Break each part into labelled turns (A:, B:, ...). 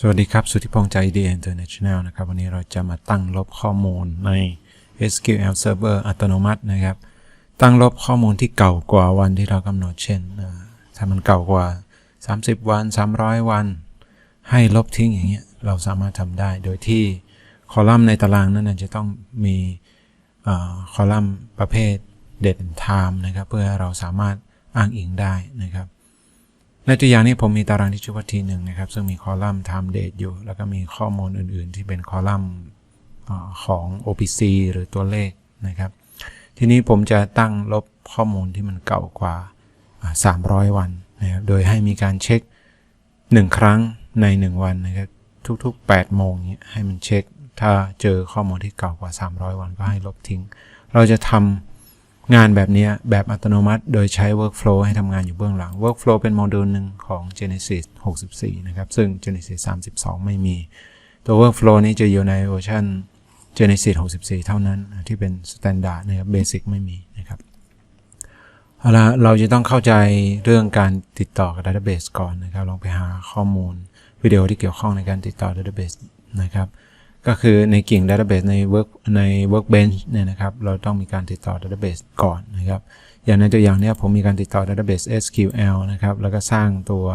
A: สวัสดีครับ สุทธิพงษ์ใจดี International นะครับ วันนี้เราจะมาตั้งลบข้อมูลใน SQL Server อัตโนมัตินะครับ ตั้งลบข้อมูลที่เก่ากว่าวันที่เรากำหนดเช่น ถ้ามันเก่ากว่า 30 วัน 300 วัน ให้ลบทิ้งอย่างเงี้ย เราสามารถทำได้ โดยที่คอลัมน์ในตารางนั้นจะต้องมีอคอลัมน์ประเภท date and time นะครับ เพื่อเราสามารถอ้างอิงได้นะครับ ในตัวอย่างนี้ผมมีตารางที่ชื่อว่า T1 นะครับ ซึ่งมีคอลัมน์ time date อยู่ แล้วก็มีข้อมูลอื่นๆ ที่เป็นคอลัมน์ของ OPC หรือตัวเลขนะครับ ทีนี้ผมจะตั้งลบข้อมูลที่มันเก่ากว่า 300 วันนะครับโดยให้มีการเช็ค 1 ครั้งใน 1 วันนะครับทุกๆ 8 โมงนี้ให้มันเช็ค ถ้าเจอข้อมูลที่เก่ากว่า 300 วันก็ให้ลบทิ้ง เราจะทำ งานแบบนี้แบบอัตโนมัติโดยใช้ workflow ให้ทำงานอยู่เบื้องหลัง workflow เป็นโมดูลหนึ่งของ Genesis 64 นะครับ ซึ่ง Genesis 32 ไม่มี ตัว workflow นี้จะอยู่ในเวอร์ชัน Genesis 64 เท่านั้นที่เป็น standard นะครับ basic ไม่มีนะครับเอาละเราจะต้องเข้าใจเรื่องการติดต่อกับ database ก่อนนะครับ ลองไปหาข้อมูลวิดีโอที่เกี่ยวข้องในการติดต่อ database นะครับ ก็คือในกิ่ง database ใน work ใน workbench เนี่ยนะครับ เราต้องมีการติดต่อ database ก่อนนะครับ อย่างในตัวอย่างเนี้ยผมมีการติดต่อ database SQL นะครับ แล้วก็สร้างตัว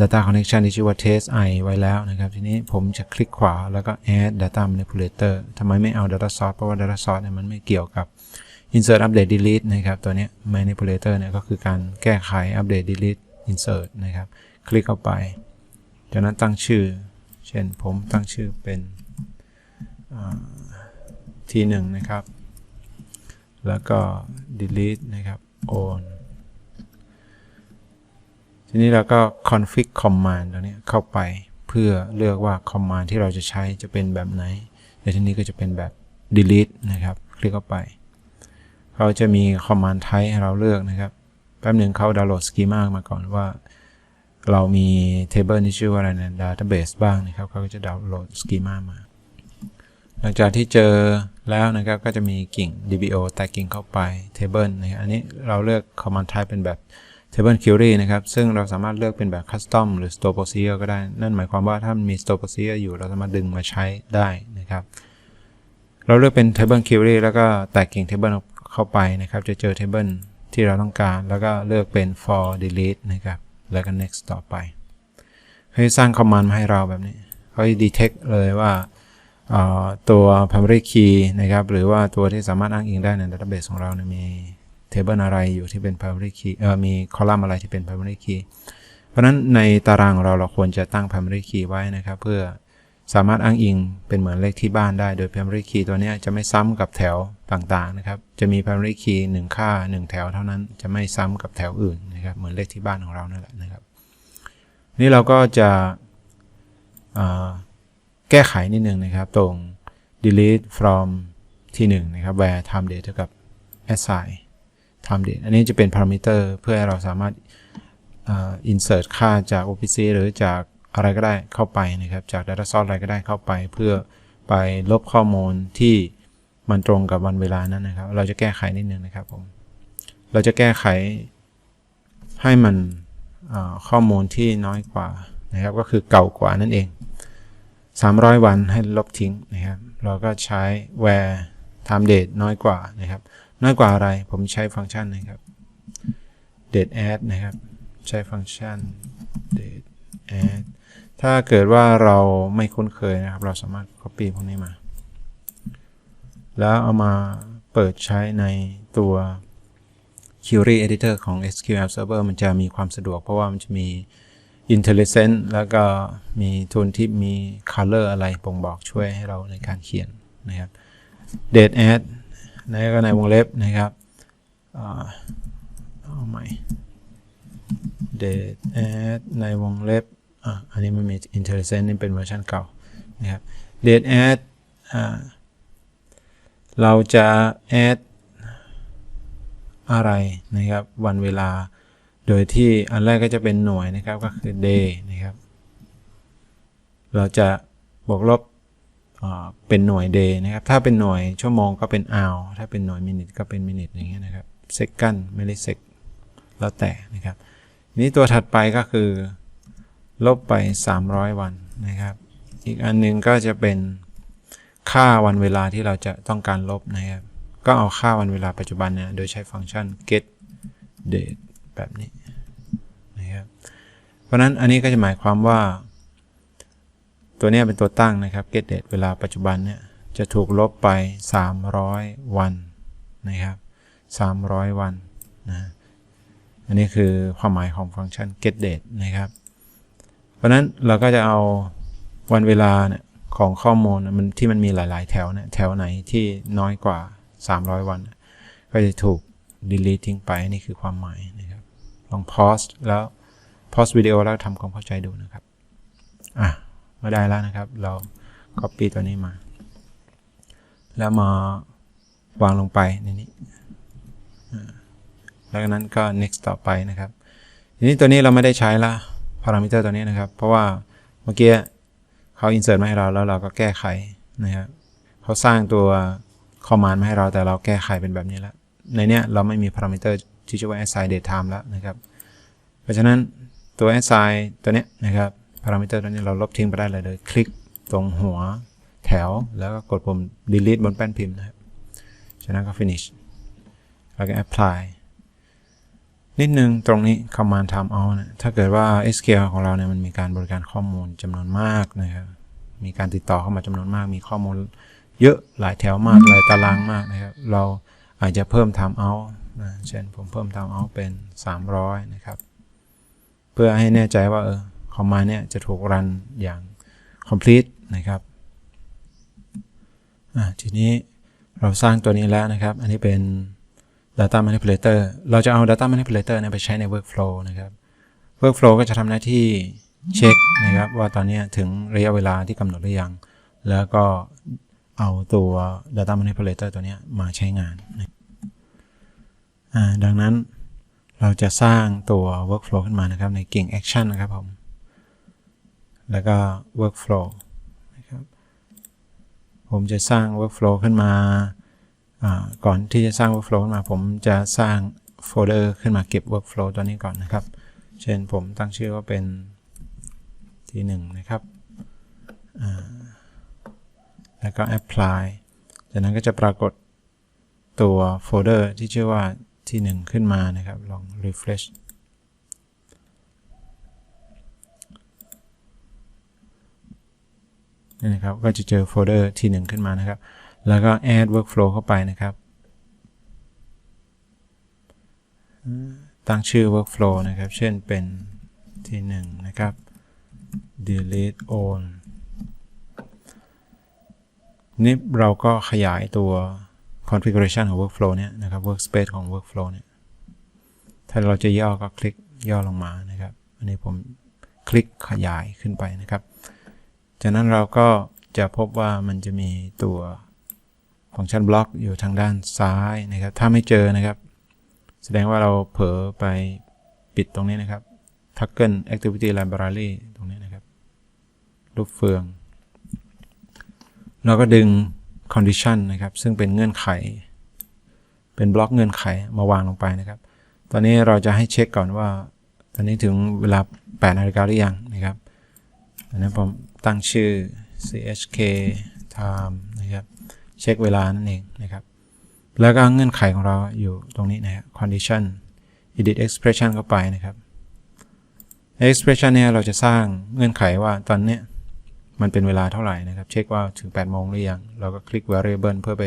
A: data connection ที่ชื่อว่า test i ไว้แล้วนะครับ ทีนี้ผมจะคลิกขวาแล้วก็ add data manipulator ทำไมไม่เอา data source เพราะว่า data source เนี่ยมันไม่เกี่ยวกับ insert update delete นะครับ ตัวนี้ manipulator เนี่ยก็คือการแก้ไข update delete insert นะครับ คลิกเข้าไป จากนั้นตั้งชื่อ เช่นผมตั้งชื่อเป็น ทีหนึ่งนะครับ แล้วก็ delete นะครับ on ทีนี้เราก็ config command ตัวนี้เข้าไปเพื่อเลือกว่า command ที่เราจะใช้จะเป็นแบบไหนในที่นี้ก็จะเป็นแบบ delete นะครับ คลิกเข้าไป เขาจะมี command type ให้เราเลือกนะครับ แป๊บหนึ่งเขาดาวน์โหลด schema มาก่อนว่าเรามี table ที่ชื่อว่าอะไรนะ database บ้างนะครับเขาก็จะดาวน์โหลด schema มา หลังจากที่เจอแล้วนะครับก็จะมีกิ่ง dbo แต่กิ่งเข้าไป table นะครับอันนี้เราเลือก command type เป็นแบบ table query นะครับ ซึ่งเราสามารถเลือกเป็นแบบ custom หรือ store procedure ก็ได้ นั่นหมายความว่าถ้ามี store procedure อยู่เราสามารถดึงมาใช้ได้นะครับ เราเลือกเป็น table query แล้วก็แตกกิ่ง table เข้าไปนะครับ จะเจอ table ที่เราต้องการ แล้วก็เลือกเป็น for delete นะครับ แล้วก็ next ต่อไป ให้สร้าง command มาให้เราแบบนี้เขาจะ detect เลยว่า ตัว primary key นะครับ หรือว่าตัวที่สามารถอ้างอิงได้ใน database ของเราเนี่ยมี table อะไรอยู่ที่เป็น primary key เอ่อมี column อะไรที่เป็น primary key เพราะฉะนั้นในตารางของเราเราควรจะตั้ง primary key ไว้นะครับ เพื่อสามารถอ้างอิงเป็นเหมือนเลขที่บ้านได้ โดย primary key ตัวนี้จะไม่ซ้ำกับแถวต่างๆนะครับ จะมี primary key 1 ค่า 1 แถวเท่านั้นจะไม่ซ้ำกับแถวอื่นนะครับเหมือนเลขที่บ้านของเรานั่นแหละนะครับ นี่เราก็จะอ่า แก้ไขนิดนึงนะครับ ตรง delete from ที่1นะครับ where time date เท่ากับ assign time date อันนี้จะเป็น parameter เพื่อให้เราสามารถ insert ค่าจาก OPC หรือจากอะไรก็ได้เข้าไปนะครับ จาก data source อะไรก็ได้เข้าไป เพื่อไปลบข้อมูลที่มันตรงกับวันเวลานั้นนะครับ เราจะแก้ไขนิดนึงนะครับผม เราจะแก้ไขให้มันข้อมูลที่น้อยกว่านะครับ ก็คือเก่ากว่านั่นเอง 300 วันให้ลบทิ้งนะครับ เราก็ใช้ where time date น้อยกว่านะครับ น้อยกว่าอะไรผมใช้ฟังก์ชันนะครับ date add นะครับ ใช้ฟังก์ชัน date add ถ้าเกิดว่าเราไม่คุ้นเคยนะครับ เราสามารถ copy พวกนี้มา แล้วเอามาเปิดใช้ในตัว query editor ของ SQL Server มันจะมีความสะดวกเพราะว่ามันจะมี intelligent แล้วก็มีทุนที่มี color อะไรบ่งบอกช่วยให้เราในการเขียนนะครับ date add แล้วก็ในวงเล็บนะครับเอาใหม่ date add ในวงเล็บอะอันนี้มันมี intelligent นี่เป็นเวอร์ชันเก่านะครับ date add อ่าเราจะ add อะไรนะครับวันเวลา โดยที่อันแรกก็จะเป็นหน่วยนะครับก็คือ day นะครับ เราจะบวกลบเป็นหน่วย day นะครับ ถ้าเป็นหน่วยชั่วโมงก็เป็น hour ถ้าเป็นหน่วย minute ก็เป็น minute อย่างเงี้ยนะครับ second millisec แล้วแต่นะครับนี้ตัวถัดไปก็คือ ลบไป 300 วันนะครับ อีกอันหนึงก็จะเป็นค่าวันเวลาที่เราจะต้องการลบนะครับ ก็เอาค่าวันเวลาปัจจุบันเนี่ยโดยใช้ฟังก์ชัน get date แบบนี้นะครับเพราะนั้นอันนี้ก็จะหมายความว่า ตัวนี้เป็นตัวตั้งนะครับ get date เวลาปัจจุบันเนี่ยจะถูกลบไป 300 วันนะครับ300 วันนะอันนี้คือความหมายของฟังก์ชัน get date นะครับ เพราะนั้นเราก็จะเอาวันเวลาเนี่ยของข้อมูลมันที่มันมีหลาย ๆ แถวเนี่ยแถวไหนที่น้อยกว่า 300 วัน ก็จะถูก delete ทิ้งไปนี่คือความหมายนะครับ ลอง pause แล้ว pause วิดีโอแล้วทำความเข้าใจดูนะครับ อะมาได้แล้วนะครับ เรา copy ตัวนี้มา แล้วมาวางลงไปในนี้อ่แล้วนั้นก็ next ต่อไปนะครับ ทีนี้ตัวนี้เราไม่ได้ใช้ละพารามิเตอร์ตัวนี้นะครับ เพราะว่าเมื่อกี้เขา insert มาให้เราแล้วเราก็แก้ไขนะครับเขาสร้างตัว command มาให้เราแต่เราแก้ไขเป็นแบบนี้แล้วในเนี้ยเราไม่มีพารามิเตอร์ ที่ชื่อว่า assign date time แล้วนะครับ เพราะฉะนั้นตัว assign ตัวเนี้ยนะครับพารามิเตอร์ตัวนี้เราลบทิ้งไปได้เลยโดยคลิกตรงหัวแถวแล้วก็กดปุ่ม delete บนแป้นพิมพ์นะครับจากนั้นก็ finish แล้วก็ apply นิดนึงตรงนี้ command time out นะถ้าเกิดว่า SQL ของเราเนี่ยมันมีการบริการข้อมูลจำนวนมากนะครับมีการติดต่อเข้ามาจำนวนมาก มีข้อมูลเยอะหลายแถวมากหลายตารางมากนะครับ เราอาจจะเพิ่ม time out นะเช่นผมเพิ่ม time out เป็น 300 นะครับ เพื่อให้แน่ใจว่าเออ command เนี่ยจะถูกรันอย่าง complete นะครับอะทีนี้เราสร้างตัวนี้แล้วนะครับ อันนี้เป็น Data Manipulator เราจะเอา Data Manipulator เนี่ยไปใช้ใน Workflow นะครับ Workflow ก็จะทำหน้าที่เช็คนะครับว่าตอนนี้ถึงระยะเวลาที่กำหนดหรือยัง แล้วก็เอาตัว Data Manipulator ตัวนี้มาใช้งานนะ ดังนั้นเราจะสร้างตัว Workflow ขึ้นมานะครับในกิ่ง Action นะครับผม แล้วก็ Workflow นะครับผมจะสร้าง Workflow ขึ้นมา ก่อนที่จะสร้าง workflow ขึ้นมา ผมจะสร้างโฟลเดอร์ขึ้นมาเก็บ workflow ตัวนี้ก่อนนะครับ เช่นผมตั้งชื่อว่าเป็นที่1นงนะครับ แล้วก็ apply จากนั้นก็จะปรากฏตัวโฟลเดอร์ที่ชื่อว่า ที่ 1 ขึ้นมานะครับ ลอง refresh นี่นะครับ ก็จะเจอโฟลเดอร์ที่ 1 ขึ้นมานะครับ แล้วก็ add workflow เข้าไปนะครับ ตั้งชื่อ workflow นะครับ เช่นเป็นที่ 1 นะครับ delete all นี่เราก็ขยายตัว configuration ของ workflow เนี่ยนะครับ workspace ของ workflow เนี่ย ถ้าเราจะย่อก็คลิกย่อลงมานะครับ อันนี้ผมคลิกขยายขึ้นไปนะครับ จากนั้นเราก็จะพบว่ามันจะมีตัวฟังก์ชันบล็อกอยู่ทางด้านซ้ายนะครับ ถ้าไม่เจอนะครับ แสดงว่าเราเผลอไปปิดตรงนี้นะครับ Toggle Activity Library ตรงนี้นะครับ รูปเฟือง เราก็ดึง Condition นะครับ ซึ่งเป็นเงื่อนไข เป็นบล็อกเงื่อนไขมาวางลงไปนะครับ ตอนนี้เราจะให้เช็คก่อนว่า ตอนนี้ถึงเวลา8นาฬิกาหรือยังนะครับอันนั้นผมตั้งชื่อ chk time นะครับเช็คเวลานั่นเองนะครับ แล้วก็เงื่อนไขของเราอยู่ตรงนี้นะครับ condition edit expression เข้าไปนะครับ expression เนี่ยเราจะสร้างเงื่อนไขว่าตอนเนี้ย มันเป็นเวลาเท่าไหร่นะครับ เช็คว่าถึง 8 โมงหรือยัง เราก็คลิก variable เพื่อไป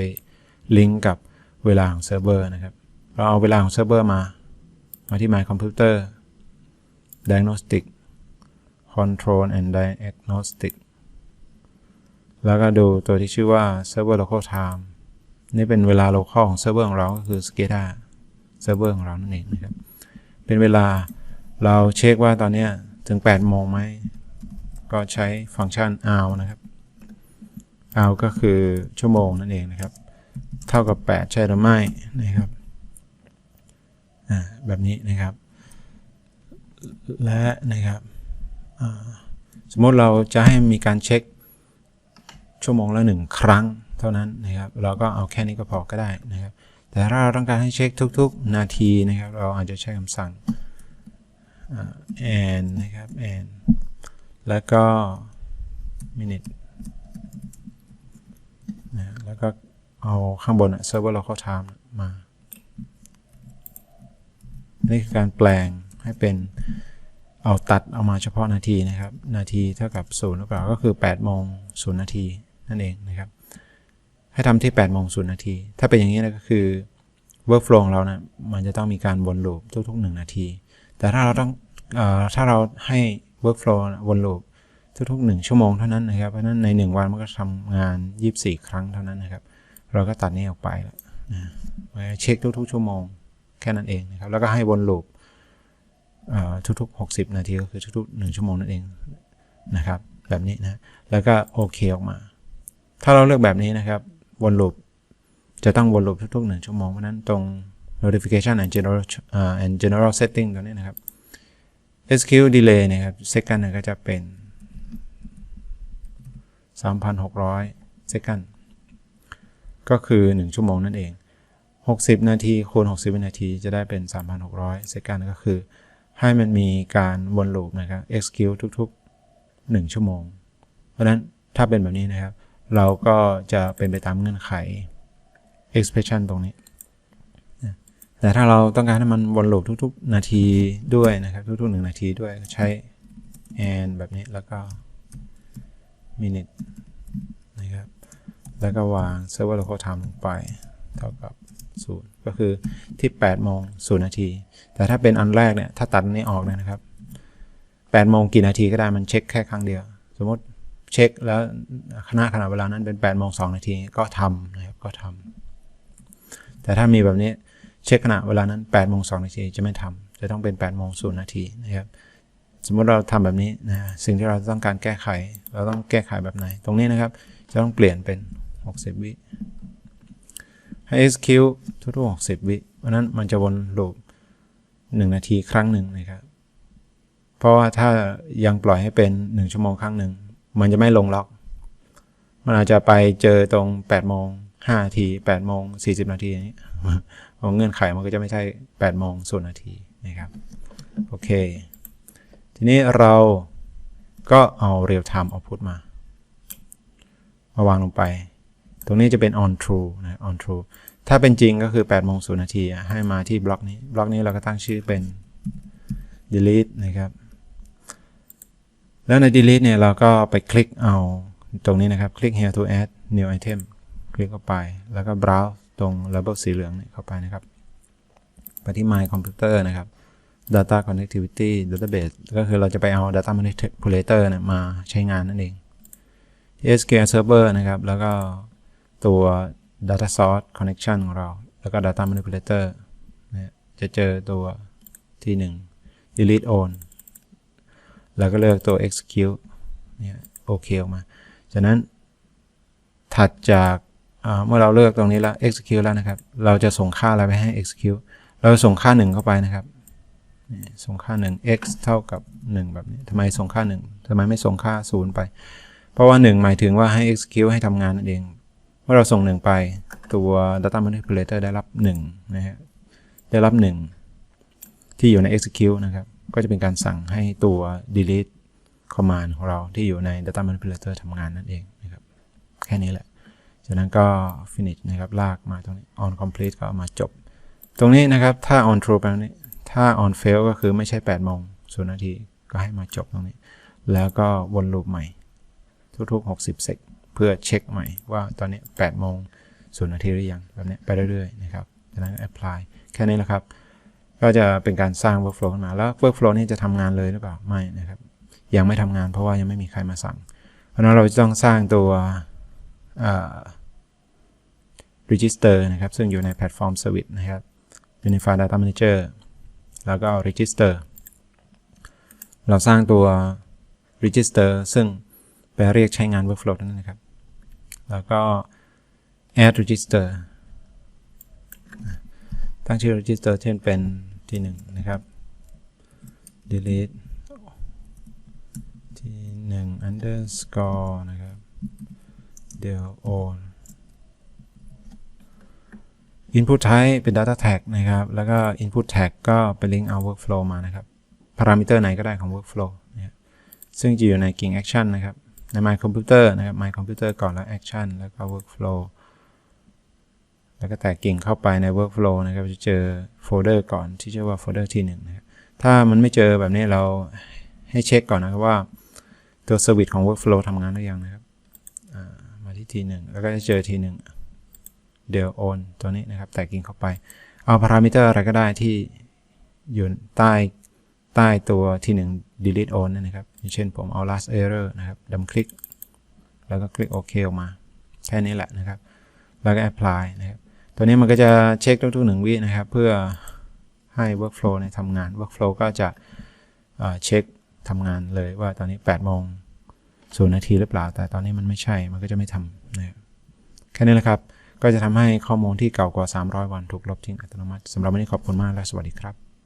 A: ลิงก์กับเวลาของเซิร์ฟเวอร์นะครับ เราเอาเวลาของเซิร์ฟเวอร์มา มาที่ my computer diagnostic control and diagnostic แล้วก็ดูตัวที่ชื่อว่า server local time นี่เป็นเวลา local ของเซิร์ฟเวอร์ของเราก็คือ SCADA เซิร์ฟเวอร์ของเรานั่นเองนะครับ เป็นเวลาเราเช็คว่าตอนนี้ถึง 8 โมงไหม ก็ใช้ฟังก์ชัน hour นะครับ hour ก็คือชั่วโมงนั่นเองนะครับ เท่ากับ 8 ใช่หรือไม่นะครับแบบนี้นะครับ และนะครับสมมติเราจะให้มีการเช็คชั่วโมงละหนึ่งครั้งเท่านั้นนะครับ เราก็เอาแค่นี้ก็พอก็ได้นะครับ แต่ถ้าเราต้องการให้เช็คทุก ๆ นาทีนะครับ เราอาจจะใช้คำสั่ง and นะครับ and แล้วก็ minute นะแล้วก็เอาข้างบนอะ server local time มา นี่คือการแปลงให้เป็นเอาตัดเอามาเฉพาะนาทีนะครับ นาทีเท่ากับศูนย์หรือเปล่าก็คือ8โมงศูนย์นาทีนั่นเองนะครับ ให้ทำที่8โมงศูนย์นาที ถ้าเป็นอย่างนี้นะก็คือ workflow ของเรานะมันจะต้องมีการวนลูปทุกๆ 1 นาที แต่ถ้าเราต้องเออถ้าเราให้ workflow วนลูปทุกๆ1ชั่วโมงเท่านั้นนะครับ เพราะนั้นใน 1 วันมันก็ทำงาน 24 ครั้งเท่านั้นนะครับ เราก็ตัดนี้ออกไปแล้วนะไว้เช็คทุกๆ ชั่วโมงแค่นั้นเองนะครับ แล้วก็ให้วนลูปทุกๆ 60 นาทีก็คือทุกๆ 1 ชั่วโมงนั่นเองนะครับ แบบนี้นะ แล้วก็โอเคออกมา ถ้าเราเลือกแบบนี้นะครับ วนลูปจะต้องวนลูปทุกๆ 1 ชั่วโมง เพราะนั้นตรง notification and general and general setting ตัวนี้นะครับ SQ delay นะครับ second เนี่ยก็จะเป็น 3,600 second ก็คือ 1 ชั่วโมงนั่นเอง 60 นาทีคูณ 60 วินาทีจะได้เป็น 3,600 second ก็คือ ให้มันมีการวนลูปนะครับ execute ทุก ๆ 1 ชั่วโมง เพราะนั้นถ้าเป็นแบบนี้นะครับ เราก็จะเป็นไปตามเงื่อนไข expression ตรงนี้ แต่ถ้าเราต้องการให้มันวนลูปทุก ๆ นาทีด้วยนะครับ ทุกๆ1นาทีด้วยใช้ and แบบนี้แล้วก็ minute นะครับ แล้วก็วาง server local time ลงไป เท่ากับ 0 ก็คือที่ 8 โมง 0 นาที แต่ถ้าเป็นอันแรกเนี่ย ถ้าตัดนี้ออกเนี่ยนะครับ 8 โมงกี่นาทีก็ได้มันเช็คแค่ครั้งเดียว สมมติเช็คแล้วคณะขณะเวลานั้นเป็น8โมง2นาทีก็ทำนะครับก็ทำแต่ถ้ามีแบบนี้ เช็คขณะเวลานั้น8โมง2นาทีจะไม่ทำจะต้องเป็น8โมง0นนาทีนะครับสมมติเราทำแบบนี้นะสิ่งที่เราต้องการแก้ไข เราต้องแก้ไขแบบไหน ตรงนี้นะครับ จะต้องเปลี่ยนเป็น 60 วิให้ execute ทุกๆ60 วิเพราะนั้นมันจะวนลูป1นาทีครั้งหนึ่งนะครับ เพราะว่าถ้ายังปล่อยให้เป็น 1 ชั่วโมงครั้งหนึ่ง มันจะไม่ลงล็อก มันอาจจะไปเจอตรง8โมง5นาที8โมง40 นาทีอย่างนี้ เงื่อนไขมันก็จะไม่ใช่8โมง0นาทีนะครับโอเค ทีนี้เราก็เอา real time output มามาวางลงไป ตรงนี้จะเป็น on true นะ on true ถ้าเป็นจริงก็คือ8โมง0นาทีให้มาที่บล็อกนี้ บล็อกนี้เราก็ตั้งชื่อเป็น delete นะครับ แล้วใน delete เนี่ยเราก็ไปคลิกเอาตรงนี้นะครับ คลิก here to add new item คลิกเข้าไป แล้วก็ browse ตรง label สีเหลืองเนี่ยเข้าไปนะครับไปที่ my computer นะครับ data connectivity database ก็คือเราจะไปเอา data manipulator เนี่ยมาใช้งานนั่นเอง SQL Server นะครับ แล้วก็ตัว Data Source Connection ของเรา แล้วก็ Data Manipulator นะจะเจอตัวที่ 1 delete on แล้วก็เลือกตัว execute เนี่ยโอเคออกมา จากนั้นถัดจาก เมื่อเราเลือกตรงนี้แล้ว execute แล้วนะครับ เราจะส่งค่าอะไรไปให้ execute เราส่งค่า 1 เข้าไปนะครับ ส่งค่า 1 x เท่ากับ 1 แบบนี้ทำไมส่งค่า 1ทำไมไม่ส่งค่า 0 ไป เพราะว่า 1 หมายถึงว่าให้ execute ให้ทำงานนั่นเอง เมื่อเราส่ง 1 ไปตัว data manipulator ได้รับ 1 นะฮะ ได้รับ 1 ที่อยู่ใน execute นะครับ ก็จะเป็นการสั่งให้ตัว delete command ของเราที่อยู่ใน data manipulator ทำงานนั่นเองนะครับ แค่นี้แหละ จากนั้นก็ finish นะครับ ลากมาตรงนี้ on complete ก็มาจบ ตรงนี้นะครับ ถ้า on true ไปตรงนี้ ถ้า on fail ก็คือไม่ใช่8โมง0นาที ก็ให้มาจบตรงนี้ แล้วก็วนลูปใหม่ ทุกๆ 60เซกเพื่อเช็คใหม่ว่าตอนนี้8โมง0นาทีหรือยังแบบนี้ไปเรื่อยๆนะครับ จากนั้น apply แค่นี้แหละครับ ก็จะเป็นการสร้าง workflow ขึ้นมา แล้ว workflow นี้จะทำงานเลยหรือเปล่า ไม่นะครับ ยังไม่ทำงานเพราะว่ายังไม่มีใครมาสั่ง เพราะนั้นเราจะต้องสร้างตัว register นะครับ ซึ่งอยู่ในแพลตฟอร์ม service นะครับ Unified Data Manager แล้วก็ register เราสร้างตัว register ซึ่งไปเรียกใช้งาน workflow นั่นนะครับ แล้วก็ add register ตั้งชื่อ register เช่นเป็นที่1นะครับ delete ที่1 underscore นะครับ del on input type เป็น data tag นะครับ แล้วก็ input tag ก็ไป link เอา workflow มานะครับ parameter ไหนก็ได้ของ workflow นะซึ่งจะอยู่ใน King Action นะครับ ใน My Computer นะครับ My Computer ก่อนแล้ว Action แล้วก็ Workflow แล้วก็แตกกิ่งเข้าไปใน Workflow นะครับ จะเจอโฟลเดอร์ก่อนที่ชื่อว่าโฟลเดอร์ที่1นะครับ ถ้ามันไม่เจอแบบนี้เราให้เช็คก่อนนะครับว่าตัวสวิตช์ของ Workflow ทำงานหรือยังนะครับ มาที่ทีหนึ่งแล้วก็จะเจอทีหนึ่ง เดี๋ยว on ตัวนี้นะครับ แตกกิ่งเข้าไป เอาพารามิเตอร์อะไรก็ได้ที่อยู่ใต้ใต้ตัวที่หนึ่ง delete on นะครับ อย่างเช่นผมเอา last error นะครับดับคลิก แล้วก็คลิกโอเคออกมา แค่นี้แหละนะครับ แล้วก็ apply นะครับ ตัวนี้มันก็จะเช็คทุกๆหนึ่งวินะครับ เพื่อให้ workflow ในทำงาน workflow ก็จะเช็คทำงานเลยว่าตอนนี้8โมงศูนย์นาทีหรือเปล่า แต่ตอนนี้มันไม่ใช่ มันก็จะไม่ทำนะครับแค่นี้แหละครับ ก็จะทำให้ข้อมูลที่เก่ากว่า 300 วันถูกลบทิ้งอัตโนมัติสำหรับวันนี้ขอบคุณมากและสวัสดีครับ